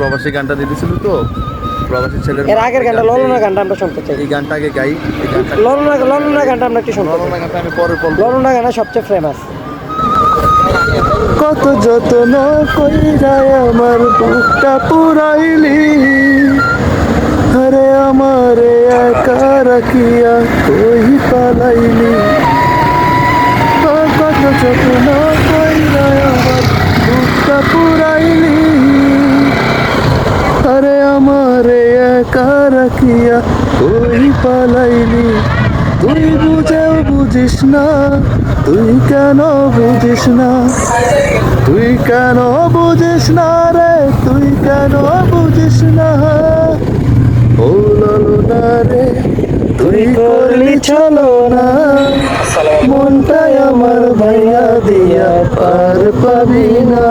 প্রবাসী গানটা দিয়ে দিছিল তো। প্রবাসী ছেলের এর আগের গানটা ললনা গানটা আমরা শুনতে চাই। এই গানটা আগে গাই এই গানটা ললনা ললনা গানটা আমরা একটু শুনতে ললনা গানটা আমি পরে বলব। ললনা গানটা সবচেয়ে ফেমাস কত যত্ন কইরাই আমার বুকটা পুরাইলি। আরে আমারে একা রাখিয়া কই পালাইলি? একা রাখিয়া কই পালাইলি। তুই বুঝেও বুঝিস না। তুই কেন বুঝিস না? তুই কেন বুঝিস না রে? তুই কেন বুঝিস না? ও না রে, তুই করলি চলো না। মনটাই আমার ভাইয়া দিয়া পার পাবি না।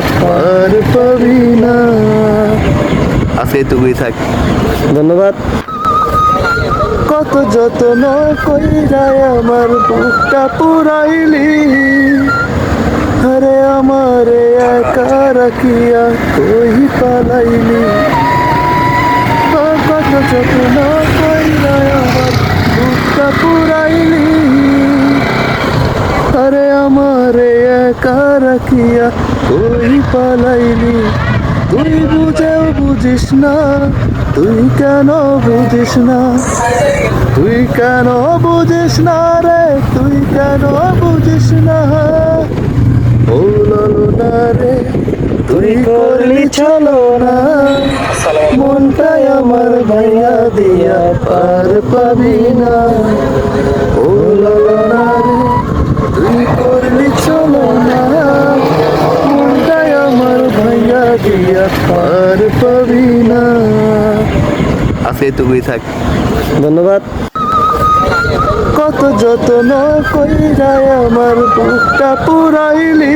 পার পাবি না আজকে এটুকুই থাক। ধন্যবাদ। কত যত্ন কইরাই আমার বুকটা পুরাইলি। আরে আমারে একা রাখিয়া কই পালাইলি। কত যত্ন কইরাই আমার বুকটা পুরাইলি। আরে আমারে একা রাখিয়া কই পালাইলি। তুই বুঝেও বুঝিস না। তুই কেন বুঝিস না? তুই কেন বুঝিস না রে? তুই কেন বুঝিস না? ও না রে। তুই করলি চলো না। মনটাই আমার ভাইয়া দিয়া পার পাবি না। ও না রে। তুই করলি এটুকুই থাক। ধন্যবাদ। কত যত্ন যায় আমার বুকটা পুরাইলি।